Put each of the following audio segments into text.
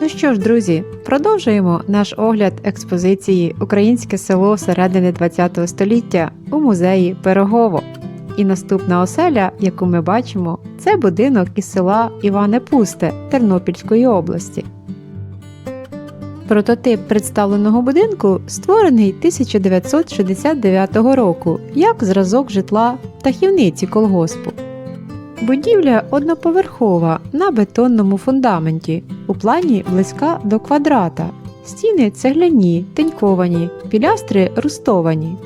Ну що ж, друзі, продовжуємо наш огляд експозиції Українське село середини ХХ століття у музеї Пирогово. І наступна оселя, яку ми бачимо, це будинок із села Іване Пусте Тернопільської області. Прототип представленого будинку створений 1969 року як зразок житла птахівниці колгоспу. Будівля одноповерхова на бетонному фундаменті, у плані близька до квадрата. Стіни цегляні, теньковані, пілястри рустовані.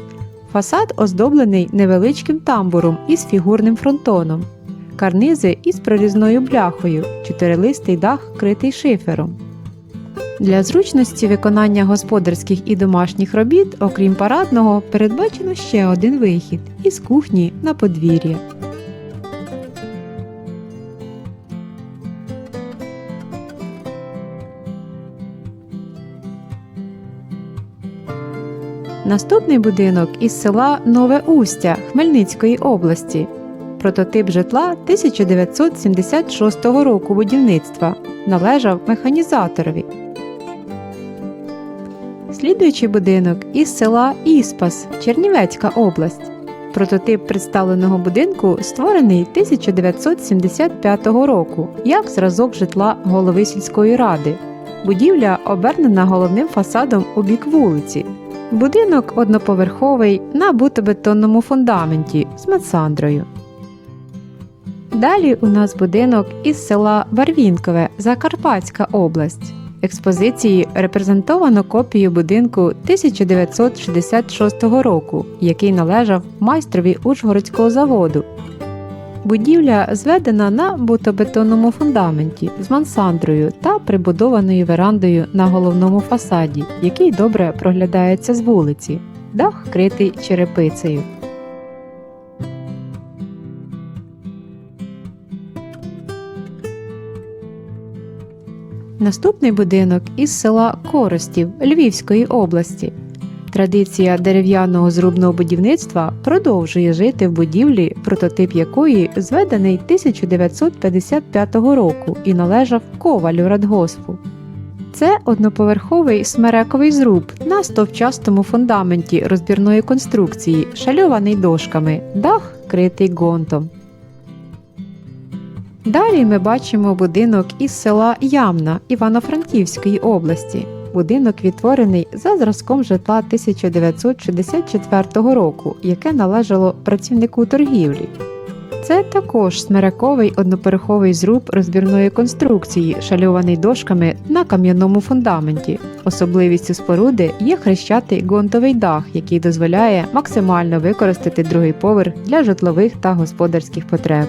Фасад оздоблений невеличким тамбуром із фігурним фронтоном, карнизи із прорізною бляхою, чотирилистий дах критий шифером. Для зручності виконання господарських і домашніх робіт, окрім парадного, передбачено ще один вихід із кухні на подвір'я. Наступний будинок із села Нове Устя Хмельницької області. Прототип житла 1976 року будівництва належав механізаторові. Слідуючий будинок із села Іспас, Чернівецька область. Прототип представленого будинку створений 1975 року як зразок житла голови сільської ради. Будівля обернена головним фасадом у бік вулиці. Будинок одноповерховий на бутобетонному фундаменті з мацандрою. Далі у нас будинок із села Барвінкове, Закарпатська область. Експозиції репрезентовано копію будинку 1966 року, який належав майстрові Ужгородського заводу. Будівля зведена на бутобетонному фундаменті з мансандрою та прибудованою верандою на головному фасаді, який добре проглядається з вулиці. Дах вкритий черепицею. Наступний будинок із села Коростів Львівської області. Традиція дерев'яного зрубного будівництва продовжує жити в будівлі, прототип якої зведений 1955 року і належав ковалю радгоспу. Це одноповерховий смерековий зруб на стовчастому фундаменті розбірної конструкції, шальований дошками, дах критий ґонтом. Далі ми бачимо будинок із села Ямна Івано-Франківської області. Будинок відтворений за зразком житла 1964 року, яке належало працівнику торгівлі. Це також смиряковий однопереховий зруб розбірної конструкції, шальований дошками на кам'яному фундаменті. Особливістю споруди є хрещатий ґонтовий дах, який дозволяє максимально використати другий поверх для житлових та господарських потреб.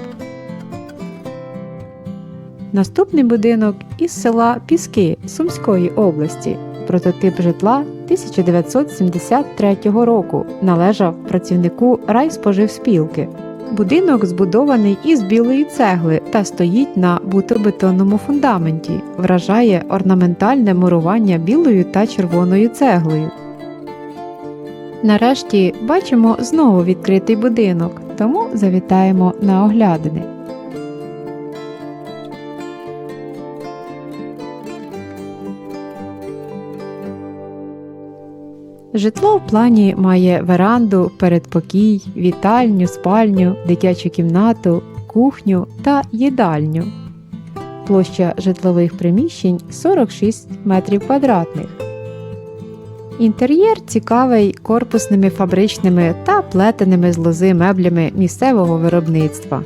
Наступний будинок із села Піски Сумської області. Прототип житла 1973 року належав працівнику райспоживспілки. Будинок збудований із білої цегли та стоїть на бутобетонному фундаменті, вражає орнаментальне мурування білою та червоною цеглою. Нарешті бачимо знову відкритий будинок, тому завітаємо на оглядини. Житло в плані має веранду, передпокій, вітальню, спальню, дитячу кімнату, кухню та їдальню. Площа житлових приміщень 46 метрів квадратних. Інтер'єр цікавий корпусними фабричними та плетеними з лози меблями місцевого виробництва.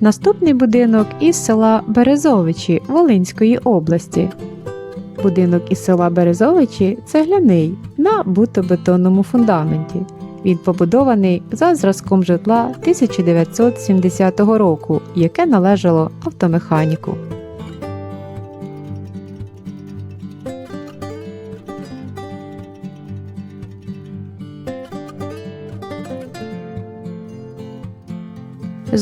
Наступний будинок із села Березовичі Волинської області. Будинок із села Березовичі цегляний на бутобетонному фундаменті. Він побудований за зразком житла 1970 року, яке належало автомеханіку.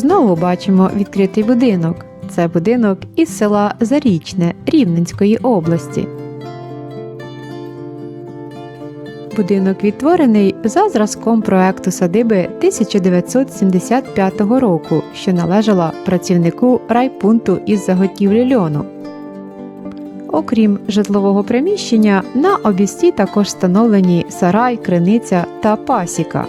Знову бачимо відкритий будинок. Це будинок із села Зарічне Рівненської області. Будинок відтворений за зразком проекту садиби 1975 року, що належала працівнику райпункту із заготівлі льону. Окрім житлового приміщення, на обісті також встановлені сарай, криниця та пасіка.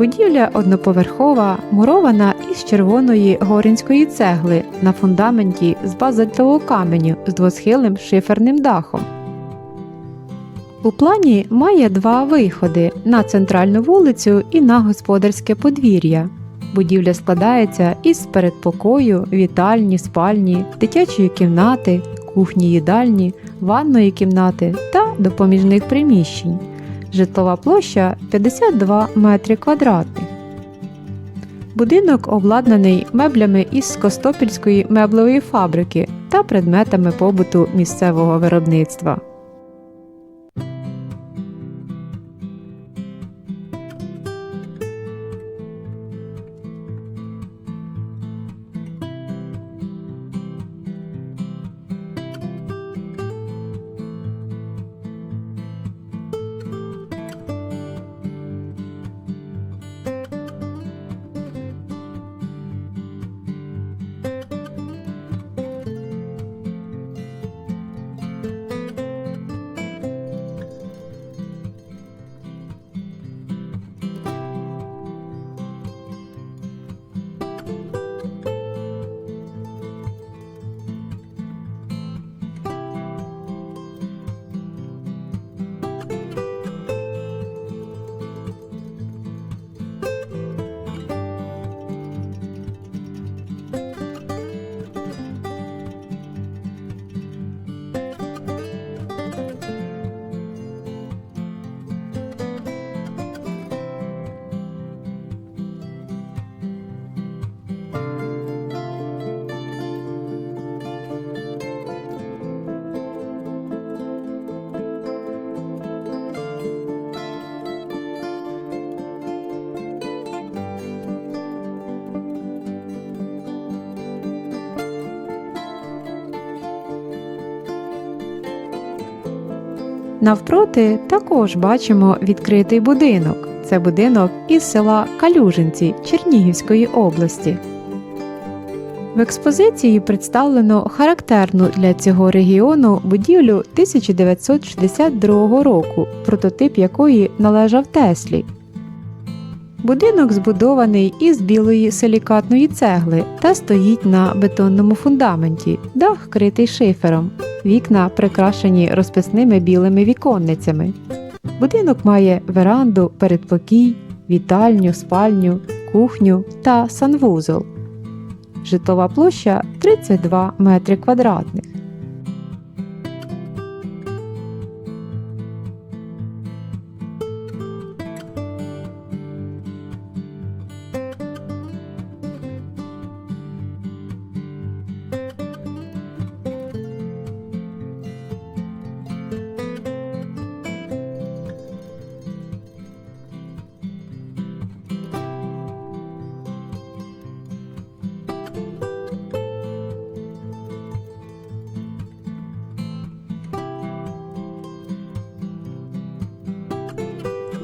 Будівля одноповерхова, мурована із червоної горинської цегли на фундаменті з базальтового каменю з двосхилим шиферним дахом. У плані має два виходи на центральну вулицю і на господарське подвір'я. Будівля складається із передпокою, вітальні, спальні, дитячої кімнати, кухні їдальні, ванної кімнати та допоміжних приміщень. Житлова площа 52 метри квадратних. Будинок обладнаний меблями із Костопільської меблевої фабрики та предметами побуту місцевого виробництва. Навпроти також бачимо відкритий будинок. Це будинок із села Калюжинці Чернігівської області. В експозиції представлено характерну для цього регіону будівлю 1962 року, прототип якої належав Теслі. Будинок збудований із білої силікатної цегли та стоїть на бетонному фундаменті, дах критий шифером. Вікна прикрашені розписними білими віконницями. Будинок має веранду, передпокій, вітальню, спальню, кухню та санвузол. Житлова площа 32 метри квадратних.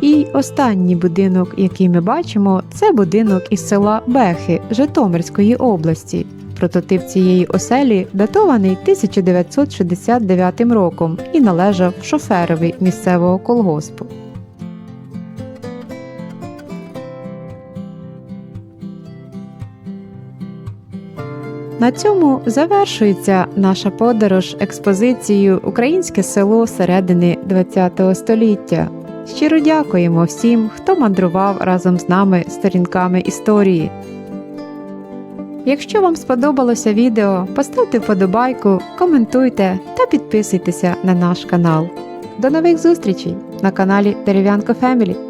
І останній будинок, який ми бачимо, це будинок із села Бехи Житомирської області. Прототип цієї оселі датований 1969 роком і належав шоферові місцевого колгоспу. На цьому завершується наша подорож експозицією Українське село середини ХХ століття. Щиро дякуємо всім, хто мандрував разом з нами сторінками історії. Якщо вам сподобалося відео, поставте вподобайку, коментуйте та підписуйтеся на наш канал. До нових зустрічей на каналі Дерев'янко Фемілі.